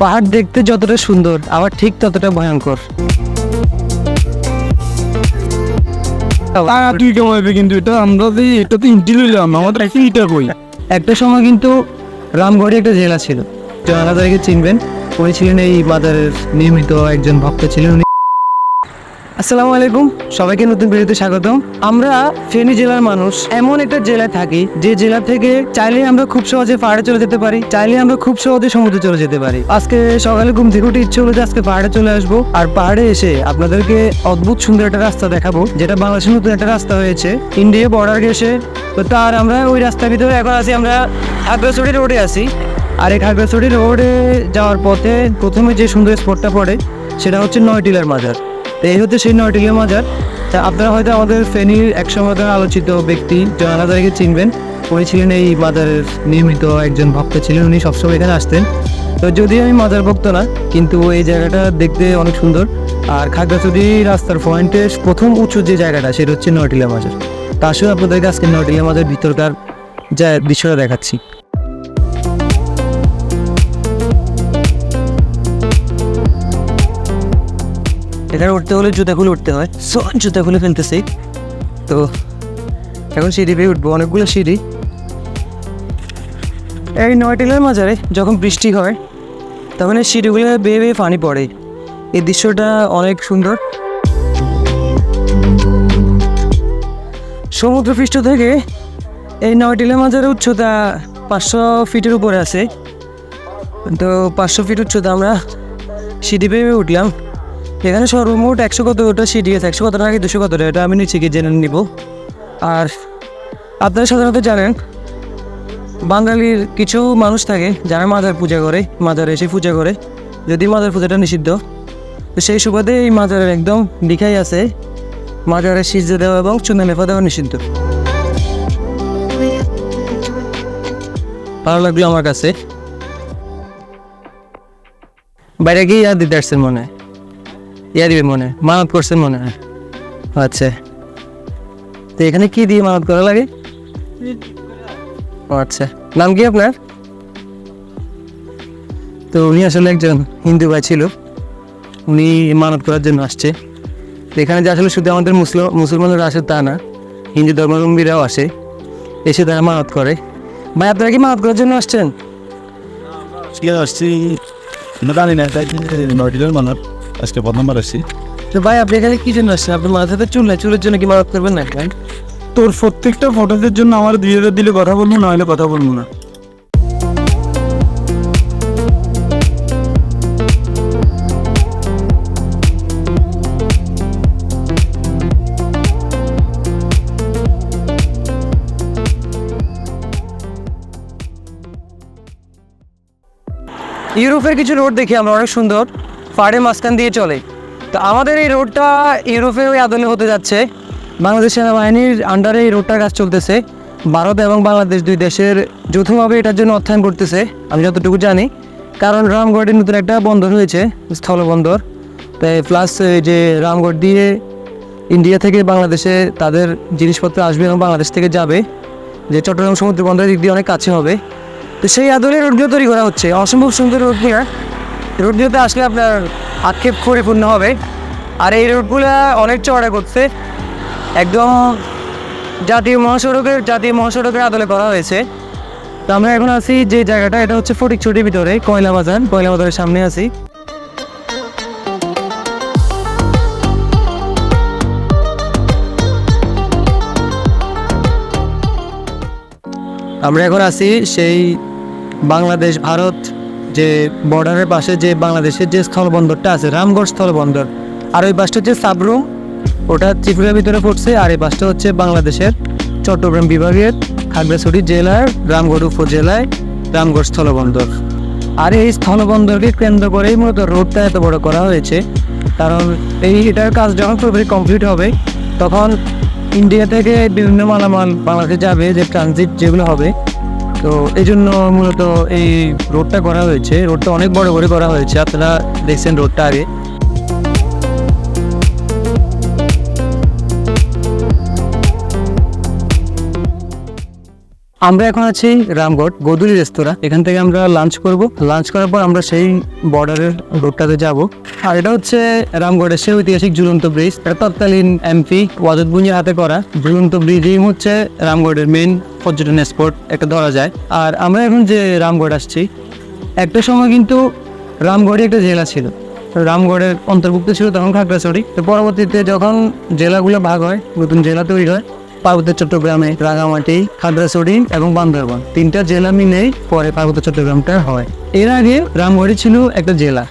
পাহাড় দেখতে যতটা সুন্দর আবার ঠিক ততটা ভয়ঙ্কর। তুই হবে কিন্তু এটা? আমরা যে এটা তো ইন্টি লইলাম আমাদের একই ইটা কই? একটা সময় কিন্তু রামগড়ে একটা জেলা ছিল। তারিখে চিনবেন উনি ছিলেন এই মাদারের নিয়মিত একজন ভক্ত ছিলেন উনি আসসালামু আলাইকুম। সবাইকে নতুন ভিডিওতে স্বাগতম। আমরা ফেনী জেলার মানুষ। এমন একটা জেলায় থাকি, যে জেলা থেকে চাইলে আমরা খুব সহজে পাহাড়ে চলে যেতে পারি চাইলে আমরা খুব সহজে সমুদ্রে চলে যেতে পারি। আজকে সকালে ঘুম থেকে উঠে ইচ্ছে হলো যে আজকে পাহাড়ে চলে আসব। আর পাহাড়ে এসে আপনাদেরকে অদ্ভুত সুন্দর একটা রাস্তা দেখাবো, যেটা বাংলাদেশের নতুন একটা রাস্তা হয়েছে। ইন্ডিয়া বর্ডার গেছে। তো তার আমরা ওই রাস্তার ভিতরে এখন আছি, আমরা খাগড়াছড়ি রোডে আছি। আর এই খাগড়াছড়ি রোডে যাওয়ার পথে প্রথমে যে সুন্দর স্পটটা পড়ে, সেটা হচ্ছে নয়টিলার মাজার। তো এই হচ্ছে সেই নয়টিলার মাজার। তা আপনারা হয়তো আমাদের ফেনীর এক সময়কার আলোচিত ব্যক্তি জয়না তারিখে চিনবেন, উনি ছিলেন এই মাজারের নিয়মিত একজন ভক্ত ছিলেন, উনি সবসময় এখানে আসতেন। তো যদিও আমি মাজার ভক্ত না, কিন্তু এই জায়গাটা দেখতে অনেক সুন্দর। আর খাগড়াছড়ি রাস্তার পয়েন্টে প্রথম উঁচু যে জায়গাটা, সেটা হচ্ছে নয়টিলা মাজার। তা আসলে আপনাদেরকে আজকে নয়টিলা মাজার ভিতরকার যা দৃশ্যটা দেখাচ্ছি। এখানে উঠতে হলে জুতা খুলে উঠতে হয়। সো জুতা খুলে ফেলতেছি তো, এখন সিঁড়ি পেয়ে উঠবো। অনেকগুলো সিঁড়ি। এই নয়টিলার মাজারে যখন বৃষ্টি হয়, তখন এই সিঁড়িগুলো বেয়ে বেয়ে পানি পড়ে। এই দৃশ্যটা অনেক সুন্দর। সমুদ্রপৃষ্ঠ থেকে এই নয়টিলা মাজারের উচ্চতা পাঁচশো ফিটের উপরে আছে। তো, পাঁচশো ফিট উচ্চতা আমরা সিঁড়ি বেয়ে উঠলাম। এখানে সর্বমোট একশো কতটা সিঁড়ি আছে একশো কত টাকা দুশো কত টাকা এটা আমি নিচে গিয়ে জেনে নিব। আর আপনারা সাধারণত জানেন, বাঙালির কিছু মানুষ থাকে যারা মাদার পূজা করে মাদারে এসে পূজা করে। যদি মাদার পূজাটা নিষিদ্ধ, তো সেই সুবাদে এই মাজারের একদম লিখাই আছে মাজারে সিজে দেওয়া এবং চুনা লেফা দেওয়া নিষিদ্ধ। ভালো লাগল আমার কাছে। বাইরে গিয়ে ইয়া দিতে আসছেন মনে হয়। ইয়া দিবেন মনে, মানত করছেন মনে। হয় আচ্ছা। তো এখানে কি দিয়ে মানত করা লাগে? আচ্ছা। নাম কি আপনার? তো উনি আসলে একজন হিন্দু ভাই ছিল। উনি মানত করার জন্য আসছে। তো এখানে যে আসলে শুধু আমাদের মুসলিম মুসলমানরা আসে তা না, হিন্দু ধর্মাবলম্বীরাও আসে। এসে তারা মানত করে। ভাই, আপনারা কি মানত করার জন্য আসছেন? আসছি। না জানি না মানার আজকে প্রথমবার আসছি। তো ভাই আপনি এখানে কি জন্য আসছেন? আপনার মাথাতে চুল নাই চুলের জন্য কি মানত করবেন না ভাই? তোর প্রত্যেকটা ফটোদের জন্য আমার দুই হাজার দিলে কথা বলব না হলে কথা বলব না। ইউরোপের কিছু রোড দেখি আমরা অনেক সুন্দর। পাহাড়ের মাঝখান দিয়ে চলে। তো আমাদের এই রোডটা ইউরোপের ওই আদলে হতে যাচ্ছে। বাংলাদেশ সেনাবাহিনীর আন্ডারে এই রোডটার কাজ চলতেছে। ভারত এবং বাংলাদেশ দুই দেশের যৌথভাবে এটার জন্য অর্থায়ন করতেছে, আমি যতটুকু জানি। কারণ রামগড়ের নতুন একটা বন্দর হয়েছে, স্থলবন্দর। তাই প্লাস যে রামগড় দিয়ে ইন্ডিয়া থেকে বাংলাদেশে তাদের জিনিসপত্র আসবে এবং বাংলাদেশ থেকে যাবে। যে চট্টগ্রাম সমুদ্র বন্দরের দিক দিয়ে অনেক কাছে হবে। তো সেই আদলে রোডগুলো তৈরি করা হচ্ছে। অসম্ভব সুন্দর রোডগুলো রোডগুলোতে আসলে আপনার আক্ষেপ পরিপূর্ণ হবে। আর এই রোডগুলো অনেক চড়া করছে। একদম জাতীয় মহাসড়কের জাতীয় মহাসড়কের আদলে করা হয়েছে। তো আমরা এখন আছি যে জায়গাটা, এটা হচ্ছে ফটিকছড়ির ভিতরে, কয়লা বাজার। কয়লা বাজারের সামনে আছি। আমরা এখন আছি সেই বাংলাদেশ ভারত যে বর্ডারের পাশে যে বাংলাদেশের যে স্থলবন্দরটা আছে, রামগড় স্থলবন্দর। আর ওই বাসটা হচ্ছে সাবরুম, ওটা ত্রিপুরার ভিতরে পড়ছে। আর এই বাসটা হচ্ছে বাংলাদেশের চট্টগ্রাম বিভাগের খাগড়াছড়ি জেলার রামগড় উপজেলায় রামগড় স্থলবন্দর। আর এই স্থলবন্দরকে কেন্দ্র করেই মূলত রোডটা এত বড় করা হয়েছে। কারণ এই এটার কাজ যখন পুরোপুরি কমপ্লিট হবে, তখন ইন্ডিয়া থেকে বিভিন্ন মালামাল বাংলাদেশে যাবে, যে ট্রানজিট যেগুলো হবে তো এই জন্য মূলত এই রোডটা করা হয়েছে। রোডটা অনেক বড় করে করা হয়েছে। আপনারা দেখছেন রোডটা আগে। আমরা এখন আছি রামগড় গোদুলি রেস্তোরাঁ। এখান থেকে আমরা লাঞ্চ করব। লাঞ্চ করার পর আমরা সেই বর্ডারের রোডটাতে যাব। আর এটা হচ্ছে রামগড়ের সেই ঐতিহাসিক ঝুলন্ত ব্রিজ এটা তৎকালীন এমপি ওয়াজদ হাতে করা। ঝুলন্ত ব্রিজই হচ্ছে রামগড়ের মেন পর্যটন স্পট একটা ধরা যায়। আর আমরা এখন যে রামগড় আসছি, একটা সময় কিন্তু রামগড়ে একটা জেলা ছিল। রামগড়ের অন্তর্ভুক্ত ছিল তখন খাগড়াছড়ি। তো পরবর্তীতে যখন জেলাগুলো ভাগ হয়, নতুন জেলা তৈরি হয় পার্বত্য চট্টগ্রামে রাঙামাটি, খাগড়াছড়ি এবং বান্দরবান। তিনটা জেলা মিলেই পরে পার্বত্য চট্টগ্রামটা হয়। এর আগে রামগড়ি ছিল একটা জেলা।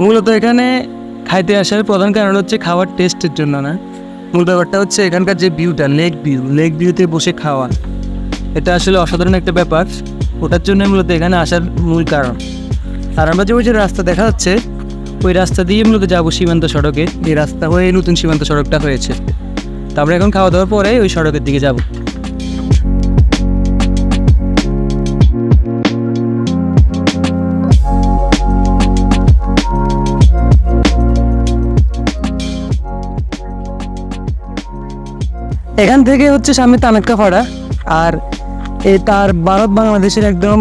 মূলত এখানে খাইতে আসার প্রধান কারণ হচ্ছে খাওয়ার টেস্টের জন্য না। মূল ব্যাপারটা হচ্ছে এখানকার যে ভিউটা লেক ভিউ লেক ভিউতে বসে খাওয়া, এটা আসলে অসাধারণ একটা ব্যাপার। ওটার জন্য মূলত এখানে আসার মূল কারণ। আর আমরা যে ওই যে রাস্তা দেখা যাচ্ছে, ওই রাস্তা দিয়ে মূলত যাব সীমান্ত সড়কে। এই রাস্তা হয়ে নতুন সীমান্ত সড়কটা হয়েছে। তারপরে এখন খাওয়া দাওয়ার পরে ওই সড়কের দিকে যাব। এখান থেকে হচ্ছে সামনে তানাক্কা ফাড়া। আর এ তার ভারত বাংলাদেশের একদম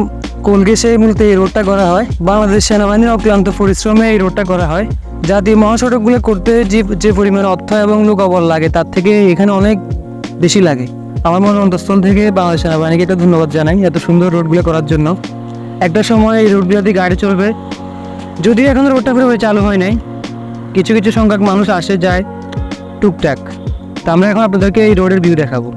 কোলগেসে মূলত এই রোডটা করা হয়। বাংলাদেশ সেনাবাহিনীর অক্লান্ত পরিশ্রমে এই রোডটা করা হয়। জাতীয় মহাসড়কগুলো করতে যে যে পরিমাণ অর্থ এবং লোকাবল লাগে, তার থেকে এখানে অনেক বেশি লাগে। আমার মনে অন্তঃস্থল থেকে বাংলাদেশ সেনাবাহিনীকে একটা ধন্যবাদ জানাই এত সুন্দর রোডগুলো করার জন্য। একটা সময় এই রোডগুলো দিয়ে গাড়ি চলবে। যদিও এখন রোডটা পুরোপুরি চালু হয় নাই। কিছু কিছু সংখ্যক মানুষ আসে যায় টুকটাক। তা আমরা এখন আপনাদেরকে এই রোডের ভিউ দেখাবো।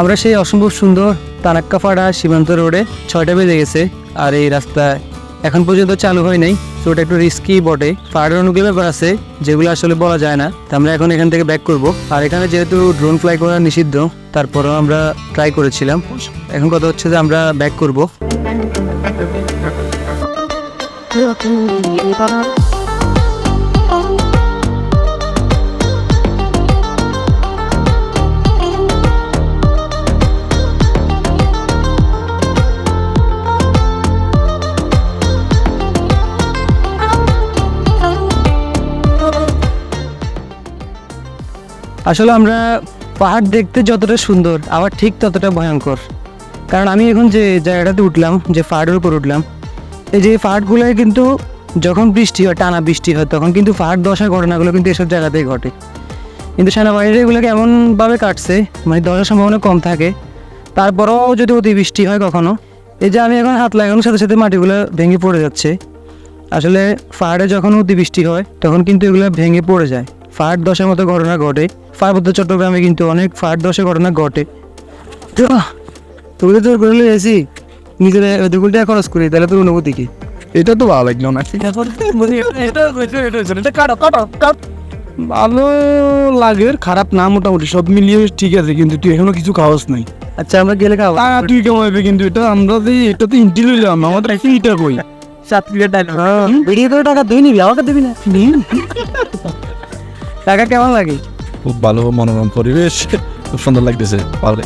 আমরা সেই অসম্ভব সুন্দর তানাক্কাপাড়া সীমান্ত রোডে ছয়টা বেজে গেছে আর এই রাস্তা এখন পর্যন্ত চালু হয় নাই তো ওটা একটু রিস্কি বটে পাহাড়ের অনেকগুলো ব্যাপার আছে যেগুলো আসলে বলা যায় না তো আমরা এখন এখান থেকে ব্যাক করব আর এখানে যেহেতু ড্রোন ফ্লাই করা নিষিদ্ধ তারপরেও আমরা ট্রাই করেছিলাম এখন কথা হচ্ছে যে আমরা ব্যাক করব আসলে আমরা পাহাড় দেখতে যতটা সুন্দর, আবার ঠিক ততটা ভয়ঙ্কর। কারণ আমি এখন যে জায়গাটাতে উঠলাম, যে পাহাড়ের উপর উঠলাম, এই যে পাহাড়গুলোয় কিন্তু যখন বৃষ্টি হয়, টানা বৃষ্টি হয়, তখন কিন্তু পাহাড় দশার ঘটনাগুলো কিন্তু এসব জায়গাতেই ঘটে। কিন্তু সেনাবাহিনীর এগুলোকে এমনভাবে কাটছে মানে দশার সম্ভাবনা কম থাকে, তারপরেও যদি অতিবৃষ্টি হয় কখনো, এই যে আমি এখন হাত লাগানোর সাথে সাথে মাটিগুলো ভেঙে পড়ে যাচ্ছে। আসলে পাহাড়ে যখন অতিবৃষ্টি হয়, তখন কিন্তু এগুলো ভেঙে পড়ে যায়। ফায়ার দশের মতো ঘটনা ঘটে। পার্বত্য চট্টগ্রামে কিন্তু অনেক ফায়ার দশের ঘটনা ঘটে। তো তুই তো করে এসি নিজের দুগুলটা খরচ করি তাহলে তোর অনুভূতি কি? এটা তো ভালো লাগল না। ভালো লাগে খারাপ না মোটামুটি সব মিলিয়ে ঠিক আছে কিন্তু তুই এখনও কিছু খাওয়াস নাই। আচ্ছা আমরা গেলে তা তুই কেমন হবে কিন্তু এটা আমরা যে এটা তো ইন্টি লইলাম আমাদের একটা ইটা কই? সাত প্লেট বেরিয়ে তো টাকা তুই নিবি আমাকে দিবি না। টাকা কেমন লাগে? খুব ভালো মনোরম পরিবেশ খুব সুন্দর লাগতেছে ভালো